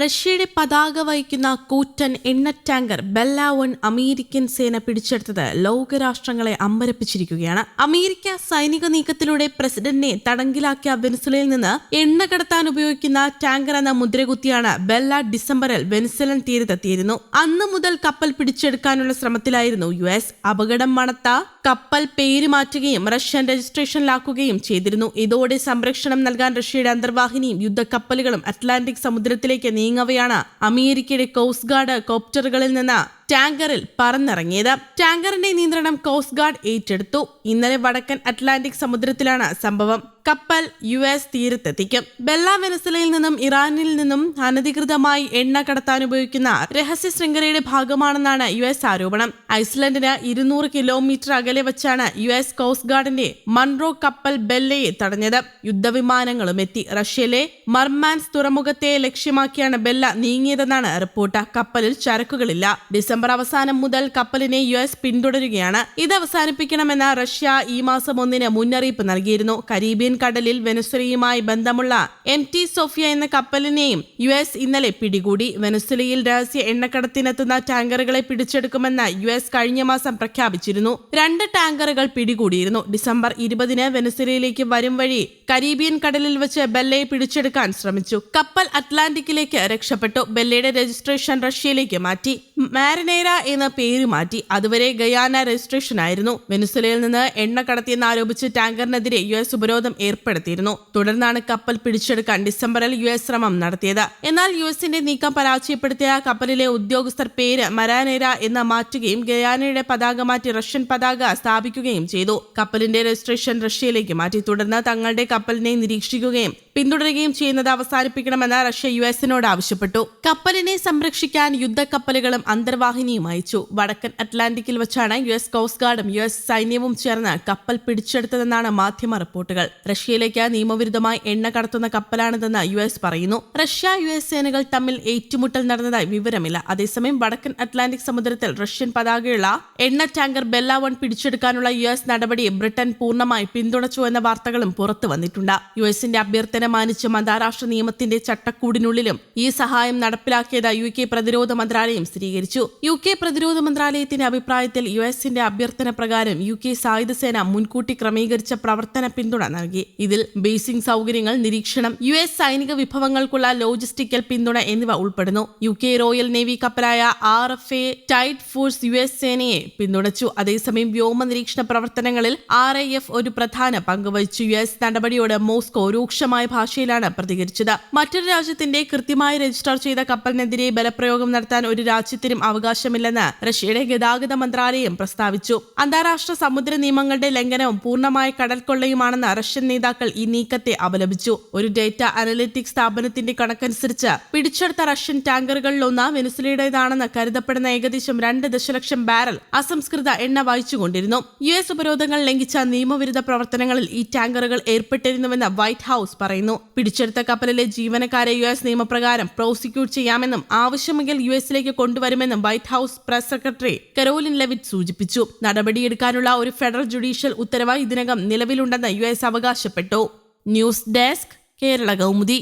റഷ്യയുടെ പതാക വഹിക്കുന്ന കൂറ്റൻ എണ്ണ ടാങ്കർ ബെല്ലാവൺ അമേരിക്കൻ സേന പിടിച്ചെടുത്തത് ലോകരാഷ്ട്രങ്ങളെ അമ്പരപ്പിച്ചിരിക്കുകയാണ്. അമേരിക്ക സൈനിക നീക്കത്തിലൂടെ പ്രസിഡന്റിനെ തടങ്കിലാക്കിയ വെനിസുലയിൽ നിന്ന് എണ്ണ കടത്താൻ ഉപയോഗിക്കുന്ന ടാങ്കർ എന്ന മുദ്രകുത്തിയാണ് ബെല്ല ഡിസംബറിൽ വെനിസുലൻ തീരത്തെത്തിയിരുന്നു. അന്ന് മുതൽ കപ്പൽ പിടിച്ചെടുക്കാനുള്ള ശ്രമത്തിലായിരുന്നു യു എസ്. അപകടം മണത്ത കപ്പൽ പേര് മാറ്റുകയും റഷ്യൻ രജിസ്ട്രേഷനിലാക്കുകയും ചെയ്തിരുന്നു. ഇതോടെ സംരക്ഷണം നൽകാൻ റഷ്യയുടെ അന്തർവാഹിനിയും യുദ്ധക്കപ്പലുകളും അറ്റ്ലാന്റിക് സമുദ്രത്തിലേക്ക് നീങ്ങവെയാണ്. അമേരിക്കയുടെ കോസ്റ്റ് ഗാർഡ് കോപ്റ്ററുകളിൽ നിന്ന് ടാങ്കറിൽ പറന്നിറങ്ങിയത്. ടാങ്കറിന്റെ നിയന്ത്രണം കോസ്റ്റ് ഗാർഡ് ഏറ്റെടുത്തു. ഇന്നലെ വടക്കൻ അറ്റ്ലാന്റിക് സമുദ്രത്തിലാണ് സംഭവം. കപ്പൽ യു എസ് തീരത്തെത്തിക്കും. ബെല്ല വെനസലയിൽ നിന്നും ഇറാനിൽ നിന്നും അനധികൃതമായി എണ്ണ കടത്താൻ ഉപയോഗിക്കുന്ന രഹസ്യ ശൃംഖലയുടെ ഭാഗമാണെന്നാണ് യു എസ് ആരോപണം. ഐസ്ലൻഡിന് ഇരുന്നൂറ് കിലോമീറ്റർ അകലെ വെച്ചാണ് യു എസ് കോസ്റ്റ് ഗാർഡിന്റെ മൺറോ കപ്പൽ ബെല്ലയെ തടഞ്ഞത്. യുദ്ധവിമാനങ്ങളും എത്തി. റഷ്യയിലെ മർമാൻസ് തുറമുഖത്തെ ലക്ഷ്യമാക്കിയാണ് ബെല്ല നീങ്ങിയതെന്നാണ് റിപ്പോർട്ട്. കപ്പലിൽ ചരക്കുകളില്ല. ഡിസംബർ അവസാനം മുതൽ കപ്പലിനെ യു എസ് പിന്തുടരുകയാണ്. ഇത് അവസാനിപ്പിക്കണമെന്ന് റഷ്യ ഈ മാസം ഒന്നിന് മുന്നറിയിപ്പ് നൽകിയിരുന്നു. കരീബിയൻ കടലിൽ വെനസ്വലയുമായി ബന്ധമുള്ള എം ടി സോഫിയ എന്ന കപ്പലിനെയും യു എസ് ഇന്നലെ പിടികൂടി. വെനസ്വലയിൽ രഹസ്യ എണ്ണക്കടത്തിനെത്തുന്ന ടാങ്കറുകളെ പിടിച്ചെടുക്കുമെന്ന് യു എസ് കഴിഞ്ഞ മാസം പ്രഖ്യാപിച്ചിരുന്നു. രണ്ട് ടാങ്കറുകൾ പിടികൂടിയിരുന്നു. ഡിസംബർ ഇരുപതിന് വെനസ്വലയിലേക്ക് വരും വഴി കരീബിയൻ കടലിൽ വെച്ച് ബെല്ലയെ പിടിച്ചെടുക്കാൻ ശ്രമിച്ചു. കപ്പൽ അറ്റ്ലാന്റിക്കിലേക്ക് രക്ഷപ്പെട്ടു. ബെല്ലയുടെ രജിസ്ട്രേഷൻ റഷ്യയിലേക്ക് മാറ്റി. മാരിനേര എന്ന പേര് മാറ്റി അതുവരെ ഗയാന രജിസ്ട്രേഷൻ ആയിരുന്നു. വെനുസുലയിൽ നിന്ന് എണ്ണ കടത്തിയെന്ന് ആരോപിച്ച് ടാങ്കറിനെതിരെ യു എസ് ഉപരോധം ഏർപ്പെടുത്തിയിരുന്നു. തുടർന്നാണ് കപ്പൽ പിടിച്ചെടുക്കാൻ ഡിസംബറിൽ യു എസ് ശ്രമം നടത്തിയത്. എന്നാൽ യു എസിന്റെ നീക്കം പരാജയപ്പെടുത്തിയ കപ്പലിലെ ഉദ്യോഗസ്ഥർ പേര് മരാനേര എന്ന് മാറ്റുകയും ഗയാനയുടെ പതാക മാറ്റി റഷ്യൻ പതാക സ്ഥാപിക്കുകയും ചെയ്തു. കപ്പലിന്റെ രജിസ്ട്രേഷൻ റഷ്യയിലേക്ക് മാറ്റി. തുടർന്ന് തങ്ങളുടെ കപ്പലിനെ നിരീക്ഷിക്കുകയും പിന്തുടരുകയും ചെയ്യുന്നത് അവസാനിപ്പിക്കണമെന്ന് റഷ്യ യു എസിനോട് ആവശ്യപ്പെട്ടു. കപ്പലിനെ സംരക്ഷിക്കാൻ യുദ്ധക്കപ്പലുകളും അന്തർവാഹിനിയും അയച്ചു. വടക്കൻ അറ്റ്ലാന്റിക്കിൽ വെച്ചാണ് യു എസ് കോസ്റ്റ് ഗാർഡും യു എസ് സൈന്യവും ചേർന്ന് കപ്പൽ പിടിച്ചെടുത്തതെന്നാണ് മാധ്യമ റിപ്പോർട്ടുകൾ. റഷ്യയിലേക്ക് നിയമവിരുദ്ധമായി എണ്ണ കടത്തുന്ന കപ്പലാണിതെന്ന് യു എസ് പറയുന്നു. റഷ്യ യു എസ് സേനകൾ തമ്മിൽ ഏറ്റുമുട്ടൽ നടന്നതായി വിവരമില്ല. അതേസമയം വടക്കൻ അറ്റ്ലാന്റിക് സമുദ്രത്തിൽ റഷ്യൻ പതാകയുള്ള എണ്ണ ടാങ്കർ ബെല്ല വൺ പിടിച്ചെടുക്കാനുള്ള യു എസ് നടപടി ബ്രിട്ടൻ പൂർണമായി പിന്തുണച്ചു എന്ന വാർത്തകളും പുറത്തു വന്നിട്ടുണ്ട്. യു എസിന്റെ അഭ്യർത്ഥന മാനിച്ചും അന്താരാഷ്ട്ര നിയമത്തിന്റെ ചട്ടക്കൂടിനുള്ളിലും ഈ സഹായം നടപ്പിലാക്കിയത് യു കെ പ്രതിരോധ മന്ത്രാലയം സ്ഥിരീകരിച്ചു. യു കെ പ്രതിരോധ മന്ത്രാലയത്തിന്റെ അഭിപ്രായത്തിൽ യു എസിന്റെ അഭ്യർത്ഥന പ്രകാരം യു കെ സായുധ സേന മുൻകൂട്ടി ക്രമീകരിച്ച പ്രവർത്തന പിന്തുണ നൽകി. ഇതിൽ ബേസിംഗ് സൗകര്യങ്ങൾ നിരീക്ഷണം യു എസ് സൈനിക വിഭവങ്ങൾക്കുള്ള ലോജിസ്റ്റിക്കൽ പിന്തുണ എന്നിവ ഉൾപ്പെടുന്നു. U K royal navy കപ്പലായ R F A Tideforce U S സേനയെ പിന്തുണച്ചു. അതേസമയം വ്യോമ നിരീക്ഷണ പ്രവർത്തനങ്ങളിൽ ആർ ഐ എഫ് ഒരു പ്രധാന പങ്ക് വഹിച്ചു. യു എസ് നടപടിയോട് മോസ്കോ രൂക്ഷമായ ഭാഷയിലാണ് പ്രതികരിച്ചത്. മറ്റൊരു രാജ്യത്തിന്റെ കൃത്യമായി രജിസ്റ്റർ ചെയ്ത കപ്പലിനെതിരെ ബലപ്രയോഗം നടത്താൻ ഒരു രാജ്യത്തിനും അവകാശമില്ലെന്ന് റഷ്യയുടെ ഗതാഗത മന്ത്രാലയം പ്രസ്താവിച്ചു. അന്താരാഷ്ട്ര സമുദ്ര നിയമങ്ങളുടെ ലംഘനവും പൂർണമായ കടൽക്കൊള്ളയുമാണെന്ന് റഷ്യൻ നേതാക്കൾ ഈ നീക്കത്തെ അപലപിച്ചു. ഒരു ഡേറ്റ അനലിറ്റിക്സ് സ്ഥാപനത്തിന്റെ കണക്കനുസരിച്ച് പിടിച്ചെടുത്ത റഷ്യൻ ടാങ്കറുകളിലൊന്ന് വെനുസുലയുടേതാണെന്ന് കരുതപ്പെടുന്ന ഏകദേശം രണ്ട് ദശലക്ഷം ബാരൽ അസംസ്കൃത എണ്ണ വായിച്ചുകൊണ്ടിരുന്നു. യു എസ് ഉപരോധങ്ങൾ ലംഘിച്ച നിയമവിരുദ്ധ പ്രവർത്തനങ്ങളിൽ ഈ ടാങ്കറുകൾ ഏർപ്പെട്ടിരുന്നുവെന്ന് വൈറ്റ് ഹൌസ് പറയുന്നു. പിടിച്ചെടുത്ത കപ്പലിലെ ജീവനക്കാരെ യു എസ് നിയമപ്രകാരം പ്രോസിക്യൂട്ട് ചെയ്യാമെന്നും ആവശ്യമെങ്കിൽ യു എസിലേക്ക് കൊണ്ടുവരുമെന്നും White House press secretary Karoline Leavitt സൂചിപ്പിച്ചു. നടപടിയെടുക്കാനുള്ള ഒരു ഫെഡറൽ ജുഡീഷ്യൽ ഉത്തരവ് ഇതിനകം നിലവിലുണ്ടെന്ന് യു എസ് അവകാശപ്പെട്ടു. News desk Kerala Kaumudi.